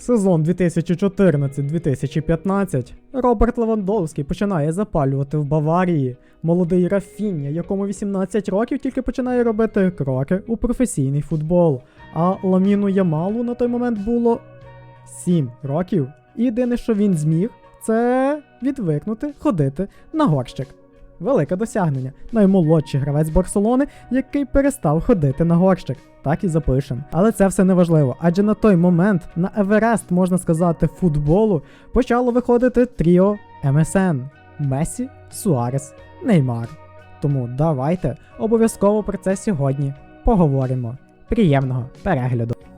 Сезон 2014-2015 Роберт Левандовський починає запалювати в Баварії. Молодий Рафіння, якому 18 років тільки починає робити кроки у професійний футбол. А Ламіну Ямалу на той момент було 7 років. І єдине, що він зміг, це відвикнути ходити на горщик. Велике досягнення. Наймолодший гравець Барселони, який перестав ходити на горщик. Так і запишем. Але це все не важливо, адже на той момент на Еверест, можна сказати, футболу почало виходити тріо МСН Месі, Суарес, Неймар. Тому давайте обов'язково про це сьогодні поговоримо. Приємного перегляду!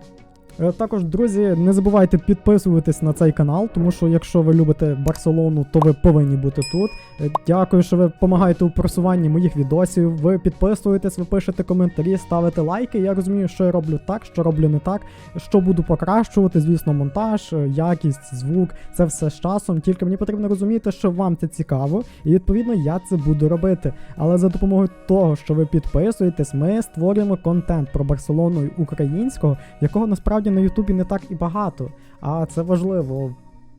Е, Також, друзі, не забувайте підписуватись на цей канал, тому що якщо ви любите Барселону, то ви повинні бути тут. Е, Дякую, що ви допомагаєте у просуванні моїх відосів. Ви підписуєтесь, ви пишете коментарі, ставите лайки. Я розумію, що я роблю так, що роблю не так, що буду покращувати. Звісно, монтаж, е, якість, звук, це все з часом. Тільки мені потрібно розуміти, що вам це цікаво, і відповідно я це буду робити. Але за допомогою того, що ви підписуєтесь, ми створюємо контент про Барселону українського, якого насправді на Ютубі не так і багато. А це важливо.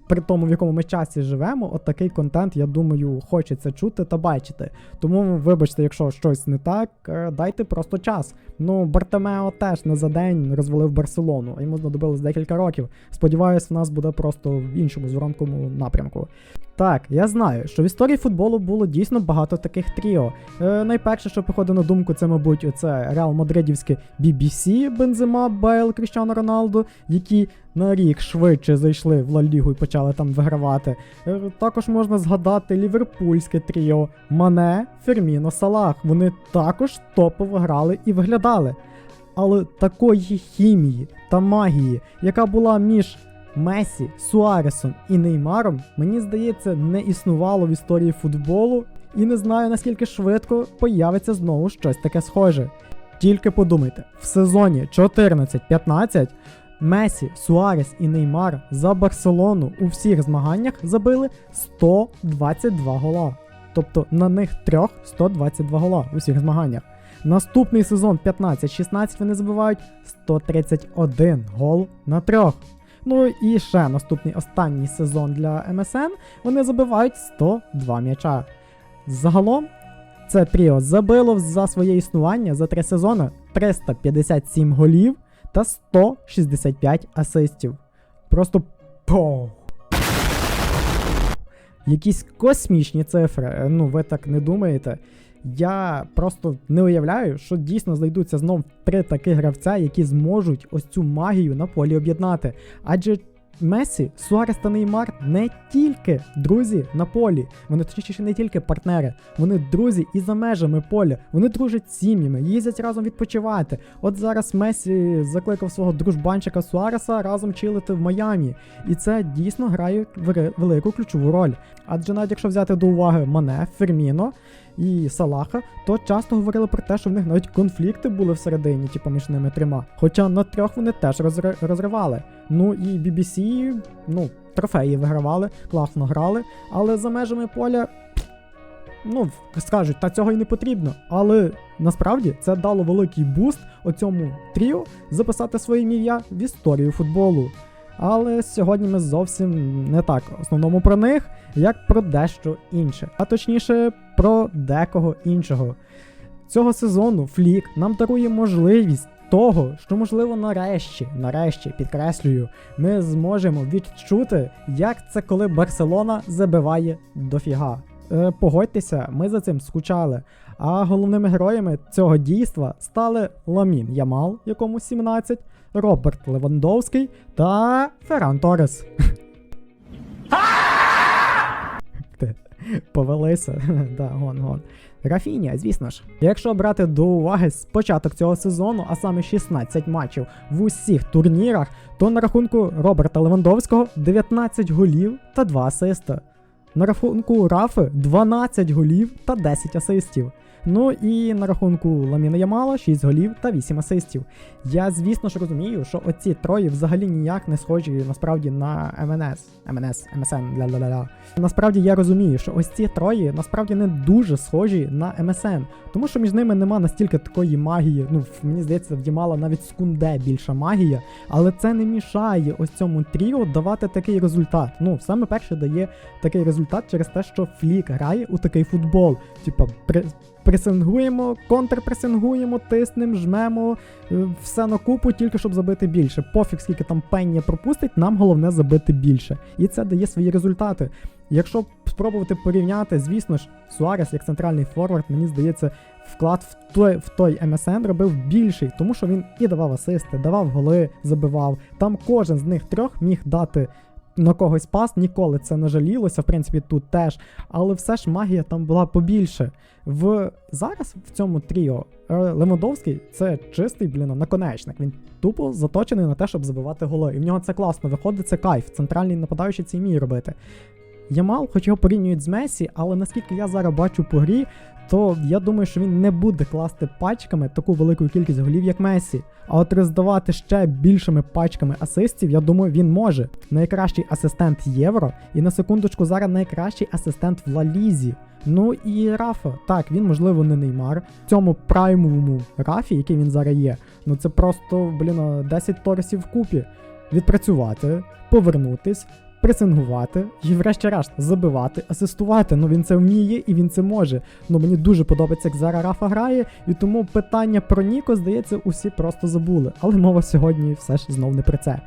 При тому, в якому ми часі живемо, от такий контент, я думаю, хочеться чути та бачити. Тому, вибачте, якщо щось не так, е, дайте просто час. Ну, Бартемео теж не за день розвалив Барселону, а йому знадобилось декілька років. Сподіваюсь, в нас буде просто в іншому зворонкому напрямку. Так, я знаю, що в історії футболу було дійсно багато таких тріо. Е, найперше, що приходить на думку, це, мабуть, це Реал Мадридівське BBC, Бензема, Бейл, Кріштіано Роналдо, які на рік швидше зайшли в Ла Лігу і почали там вигравати. Е, також можна згадати ліверпульське тріо Мане, Ферміно, Салах. Вони також топово грали і виглядали. Але такої хімії та магії, яка була між Месі, Суаресом і Неймаром, мені здається, не існувало в історії футболу, і не знаю наскільки швидко появиться знову щось таке схоже. Тільки подумайте, в сезоні 14-15 Месі, Суарес і Неймар за Барселону у всіх змаганнях забили 122 гола. Тобто на них трьох 122 гола у всіх змаганнях. Наступний сезон 15-16 вони забивають 131 гол на трьох. Ну і ще наступний останній сезон для МСН вони забивають 102 м'яча. Загалом це тріо забило за своє існування за три сезони 357 голів та 165 асистів. Просто по. Якісь космічні цифри. Е, Ну, ви так не думаєте. Я просто не уявляю, що дійсно знайдуться знов три таких гравця, які зможуть ось цю магію на полі об'єднати. Адже Месі, Суарес та Неймар не тільки друзі на полі, вони точніше не тільки партнери, вони друзі і за межами поля. Вони дружать сім'ями, їздять разом відпочивати. От зараз Месі закликав свого дружбанчика Суареса разом чилити в Майамі. І це дійсно грає велику ключову роль. Адже навіть якщо взяти до уваги Мане, Ферміно і Салаха, то часто говорили про те, що в них навіть конфлікти були всередині, типу між ними трьома. Хоча на трьох вони теж розри- розривали. Ну і BBC, ну, трофеї вигравали, класно грали, але за межами поля. Ну, скажуть, та цього й не потрібно. Але насправді це дало великий буст оцьому тріо записати своє ім'я в історію футболу. Але сьогодні ми зовсім не так. В основному про них, як про дещо інше, а точніше про декого іншого. Цього сезону Флік нам дарує можливість того, що можливо нарешті, нарешті підкреслюю, ми зможемо відчути, як це коли Барселона забиває дофіга. Е, погодьтеся, ми за цим скучали. А головними героями цього дійства стали Ламін Ямал, якому 17, Роберт Левандовський та Ферран Торес. Повелися. да, гон, гон. Рафінія, звісно ж. Якщо брати до уваги початок цього сезону, а саме 16 матчів в усіх турнірах, то на рахунку Роберта Левандовського 19 голів та 2 асиста. На рахунку Рафи 12 голів та 10 асистів. Ну і на рахунку Ламіна Ямала 6 голів та 8 асистів. Я, звісно ж, розумію, що оці троє взагалі ніяк не схожі насправді на МНС. МНС, МСН, ля-ля-ля-ля. Насправді я розумію, що ось ці троє насправді не дуже схожі на МСН, тому що між ними нема настільки такої магії. Ну, мені здається, в Ямала навіть скунде більша магія, але це не мішає ось цьому тріо давати такий результат. Ну, саме перше дає такий результат через те, що Флік грає у такий футбол. Типа, при, пресингуємо, контрпресингуємо, тиснемо, жмемо, е, все на купу, тільки щоб забити більше. Пофіг, скільки там пенні пропустить, нам головне забити більше. І це дає свої результати. Якщо спробувати порівняти, звісно ж, Суарес як центральний форвард, мені здається, вклад в той, в той МСН робив більший, тому що він і давав асисти, давав голи, забивав. Там кожен з них трьох міг дати на когось пас, ніколи це не жалілося, в принципі, тут теж. Але все ж магія там була побільше. В зараз в цьому тріо е, Левандовський це чистий, блін, наконечник. Він тупо заточений на те, щоб забивати голи. І в нього це класно виходить, це кайф. Центральний нападаючий це вміє робити. Ямал, хоч його порівнюють з Месі, але наскільки я зараз бачу по грі, то я думаю, що він не буде класти пачками таку велику кількість голів, як Месі. А от роздавати ще більшими пачками асистів, я думаю, він може. Найкращий асистент Євро, і на секундочку зараз найкращий асистент в Ла Лізі. Ну і Рафа, так, він можливо не Неймар. В цьому праймовому Рафі, який він зараз є, ну це просто, блін, 10 торсів вкупі. Відпрацювати, повернутись, пресингувати і, врешті-решт, забивати, асистувати. Ну він це вміє і він це може. Ну мені дуже подобається, як зараз Рафа грає, і тому питання про Ніко, здається, усі просто забули. Але мова сьогодні все ж знов не про це.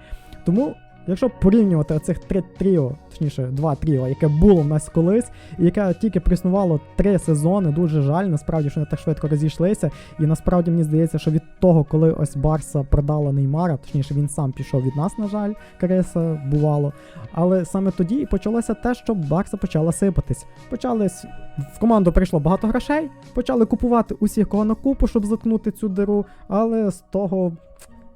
Тому. Якщо порівнювати оцих три тріо, точніше, два тріо, яке було в нас колись, і яке тільки приснувало три сезони, дуже жаль, насправді, що вони так швидко розійшлися. І насправді мені здається, що від того, коли ось Барса продала Неймара, точніше він сам пішов від нас, на жаль, Криса бувало. Але саме тоді і почалося те, що Барса почала сипатись. Почались в команду прийшло багато грошей, почали купувати усіх кого на купу, щоб заткнути цю диру, але з того.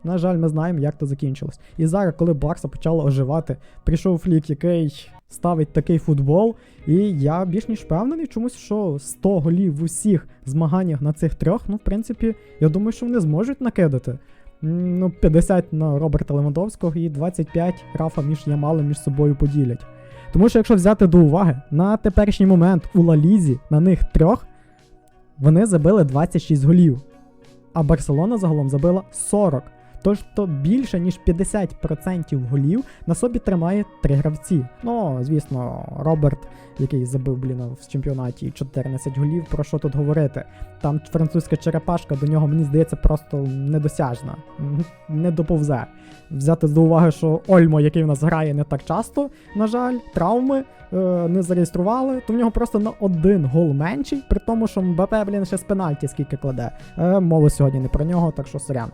На жаль, ми знаємо, як це закінчилось. І зараз, коли Барса почала оживати, прийшов флік, який ставить такий футбол. І я більш ніж впевнений чомусь, що 100 голів в усіх змаганнях на цих трьох, ну, в принципі, я думаю, що вони зможуть накидати. Ну, 50 на Роберта Левандовського і 25 Рафа між Ямалем між собою поділять. Тому що, якщо взяти до уваги, на теперішній момент у Лалізі на них трьох вони забили 26 голів, а Барселона загалом забила 40. Тож то більше ніж 50% голів на собі тримає три гравці. Ну, звісно, Роберт, який забив блін, в чемпіонаті 14 голів, про що тут говорити? Там французька черепашка до нього, мені здається, просто недосяжна, не доповзе. Взяти до уваги, що Ольмо, який в нас грає не так часто, на жаль, травми е, не зареєстрували, то в нього просто на один гол менший, при тому, що МБП, блін, ще з пенальті скільки кладе. Е, мова сьогодні не про нього, так що сорян.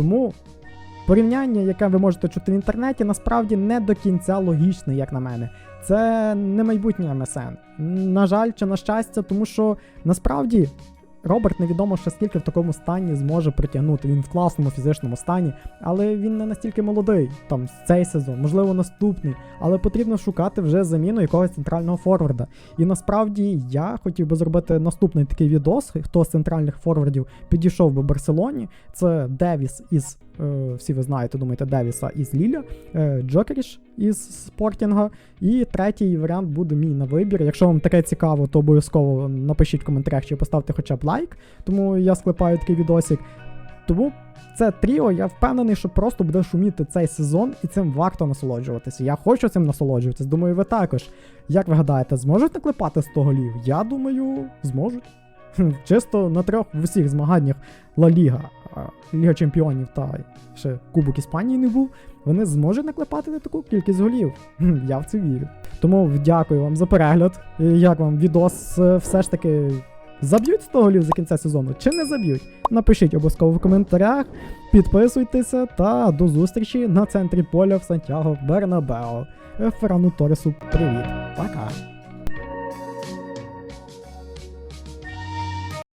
Тому порівняння, яке ви можете чути в інтернеті, насправді не до кінця логічне, як на мене. Це не майбутнє МСН. На жаль, чи на щастя, тому що насправді. Роберт невідомо ще скільки в такому стані зможе притягнути. Він в класному фізичному стані, але він не настільки молодий. Там цей сезон, можливо, наступний. Але потрібно шукати вже заміну якогось центрального форварда. І насправді я хотів би зробити наступний такий відос, хто з центральних форвардів підійшов би Барселоні. Це Девіс із, всі ви знаєте, думаєте, Девіса із Ліля, е, Джокеріш із Спортінга. І третій варіант буде мій на вибір. Якщо вам таке цікаво, то обов'язково напишіть в коментарях чи поставте хоча б лайк, тому я склепаю такий відосик. Тому це тріо, я впевнений, що просто буде шуміти цей сезон, і цим варто насолоджуватися. Я хочу цим насолоджуватись. Думаю, ви також. Як ви гадаєте, зможуть наклепати 100 голів? Я думаю, зможуть. Чисто на трьох в усіх змаганнях Ла Ліга, Ліга Чемпіонів та ще Кубок Іспанії не був. Вони зможуть наклепати на таку кількість голів. Я в це вірю. Тому дякую вам за перегляд. Як вам відос е, все ж таки заб'ють 100 голів за кінця сезону чи не заб'ють? Напишіть обов'язково в коментарях, підписуйтеся та до зустрічі на центрі поля в Сантьяго Бернабео. Ферану Торесу, привіт, пока!